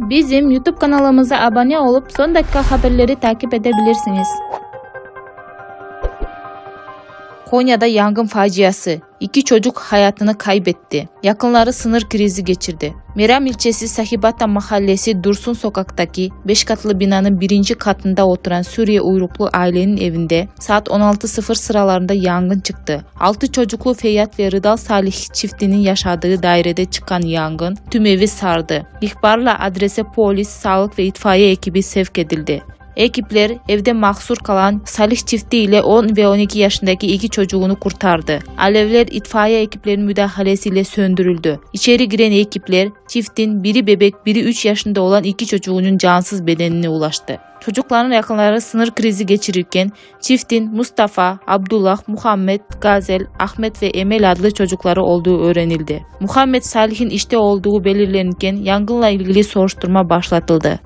Bizim YouTube kanalımıza abone olup son dakika haberleri takip edebilirsiniz. Konya'da yangın faciası. İki çocuk hayatını kaybetti. Yakınları sınır krizi geçirdi. Meram ilçesi Sahibata mahallesi Dursun sokaktaki 5 katlı binanın birinci katında oturan Suriye uyruklu ailenin evinde saat 16.00 sıralarında yangın çıktı. 6 çocuklu Feyyat ve Rıdal Salih çiftinin yaşadığı dairede çıkan yangın tüm evi sardı. İhbarla adrese polis, sağlık ve itfaiye ekibi sevk edildi. Ekipler evde mahsur kalan Salih çifti ile 10 ve 12 yaşındaki iki çocuğunu kurtardı. Alevler itfaiye ekiplerinin müdahalesiyle söndürüldü. İçeri giren ekipler çiftin biri bebek biri 3 yaşında olan iki çocuğunun cansız bedenine ulaştı. Çocukların yakınları sınır krizi geçirirken çiftin Mustafa, Abdullah, Muhammed, Gazel, Ahmet ve Emel adlı çocukları olduğu öğrenildi. Muhammed Salih'in işte olduğu belirlenirken yangınla ilgili soruşturma başlatıldı.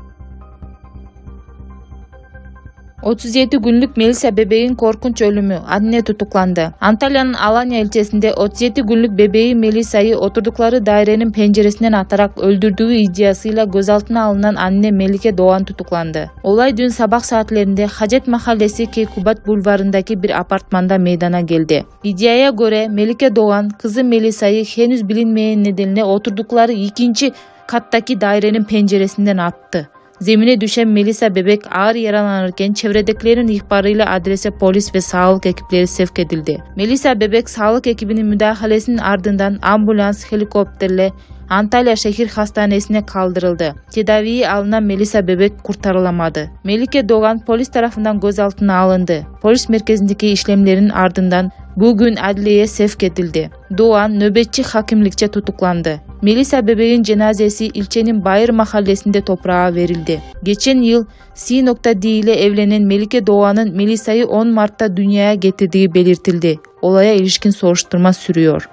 37 günlük Melisa bebeğin korkunç ölümü. Anne tutuklandı. Antalya'nın Alanya ilçesinde 37 günlük bebeği Melisa'yı oturdukları dairenin penceresinden atarak öldürdüğü iddiasıyla gözaltına alınan anne Melike Doğan tutuklandı. Olay dün sabah saatlerinde Hacet Mahallesi Keykubat Bulvarı'ndaki bir apartmanda meydana geldi. İddiaya göre Melike Doğan kızı Melisa'yı henüz bilinmeyen nedenle oturdukları ikinci kattaki dairenin penceresinden attı. Zemine düşen Melisa bebek ağır yaralanırken çevredekilerin ihbarıyla adrese polis ve sağlık ekipleri sevk edildi. Melisa bebek sağlık ekibinin müdahalesinin ardından ambulans helikopterle Antalya Şehir Hastanesi'ne kaldırıldı. Tedaviye alınan Melisa bebek kurtarılamadı. Melike Doğan polis tarafından gözaltına alındı. Polis merkezindeki işlemlerin ardından bugün adliyeye sevk edildi. Doğan nöbetçi hakimlikçe tutuklandı. Melisa bebeğin cenazesi ilçenin Bayır mahallesinde toprağa verildi. Geçen yıl C.D ile evlenen Melike Doğan'ın Melisa'yı 10 Mart'ta dünyaya getirdiği belirtildi. Olaya ilişkin soruşturma sürüyor.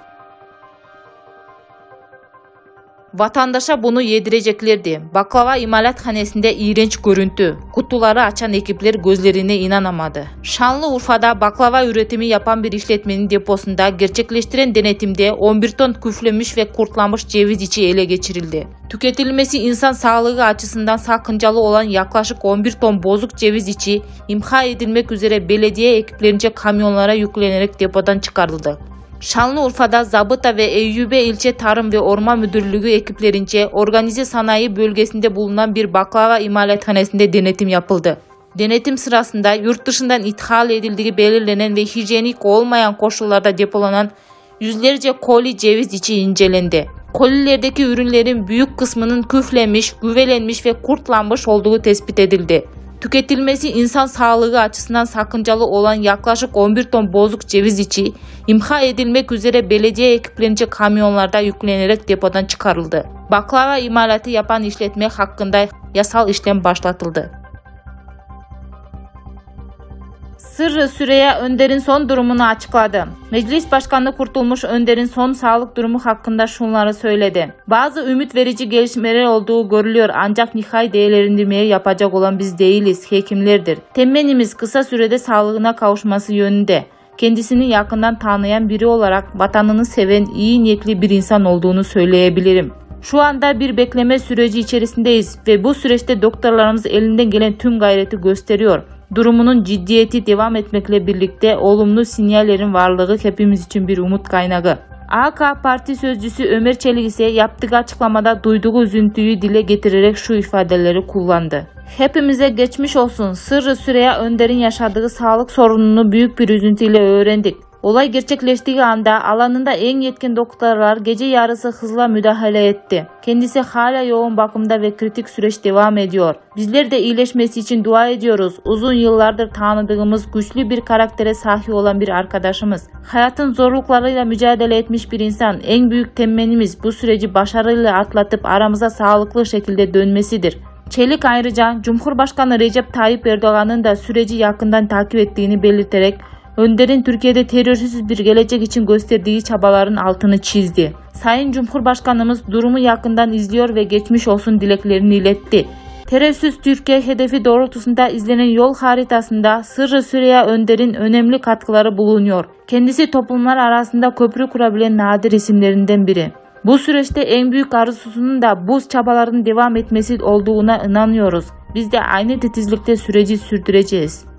Vatandaşa bunu yedireceklerdi. Baklava imalathanesinde iğrenç görüntü. Kutuları açan ekipler gözlerine inanamadı. Şanlıurfa'da baklava üretimi yapan bir işletmenin deposunda gerçekleştiren denetimde 11 ton küflemiş ve kurtlanmış ceviz içi ele geçirildi. Tüketilmesi insan sağlığı açısından sakıncalı olan yaklaşık 11 ton bozuk ceviz içi imha edilmek üzere belediye ekiplerince kamyonlara yüklenerek depodan çıkarıldı. Şanlıurfa'da Zabıta ve Eyyubi İlçe Tarım ve Orman Müdürlüğü ekiplerince organize sanayi bölgesinde bulunan bir baklava imalathanesinde denetim yapıldı. Denetim sırasında yurt dışından ithal edildiği belirlenen ve hijyenik olmayan koşullarda depolanan yüzlerce koli ceviz içi incelendi. Kolilerdeki ürünlerin büyük kısmının küflenmiş, güvelenmiş ve kurtlanmış olduğu tespit edildi. Tüketilmesi insan sağlığı açısından sakıncalı olan yaklaşık 11 ton bozuk ceviz içi imha edilmek üzere belediye ekiplerince kamyonlarda yüklenerek depodan çıkarıldı. Baklava imalatı yapan işletme hakkında yasal işlem başlatıldı. Sırrı Süreyya Önder'in son durumunu açıkladı. Meclis Başkanı Kurtulmuş Önder'in son sağlık durumu hakkında şunları söyledi. Bazı ümit verici gelişmeler olduğu görülüyor ancak nihai değerlendirmeye yapacak olan biz değiliz, hekimlerdir. Temennimiz kısa sürede sağlığına kavuşması yönünde. Kendisini yakından tanıyan biri olarak vatanını seven iyi niyetli bir insan olduğunu söyleyebilirim. Şu anda bir bekleme süreci içerisindeyiz ve bu süreçte doktorlarımız elinden gelen tüm gayreti gösteriyor. Durumunun ciddiyeti devam etmekle birlikte olumlu sinyallerin varlığı hepimiz için bir umut kaynağı. AK Parti sözcüsü Ömer Çelik ise yaptığı açıklamada duyduğu üzüntüyü dile getirerek şu ifadeleri kullandı. Hepimize geçmiş olsun. Sırrı Süreyya Önder'in yaşadığı sağlık sorununu büyük bir üzüntüyle öğrendik. Olay gerçekleştiği anda alanında en yetkin doktorlar gece yarısı hızla müdahale etti. Kendisi hala yoğun bakımda ve kritik süreç devam ediyor. Bizler de iyileşmesi için dua ediyoruz. Uzun yıllardır tanıdığımız güçlü bir karaktere sahip olan bir arkadaşımız. Hayatın zorluklarıyla mücadele etmiş bir insan. En büyük temennimiz bu süreci başarıyla atlatıp aramıza sağlıklı şekilde dönmesidir. Çelik ayrıca Cumhurbaşkanı Recep Tayyip Erdoğan'ın da süreci yakından takip ettiğini belirterek Önder'in Türkiye'de terörsüz bir gelecek için gösterdiği çabaların altını çizdi. Sayın Cumhurbaşkanımız durumu yakından izliyor ve geçmiş olsun dileklerini iletti. Terörsüz Türkiye hedefi doğrultusunda izlenen yol haritasında Sırrı Süreyya Önder'in önemli katkıları bulunuyor. Kendisi toplumlar arasında köprü kurabilen nadir isimlerinden biri. Bu süreçte en büyük arzusunun da bu çabaların devam etmesi olduğuna inanıyoruz. Biz de aynı titizlikte süreci sürdüreceğiz.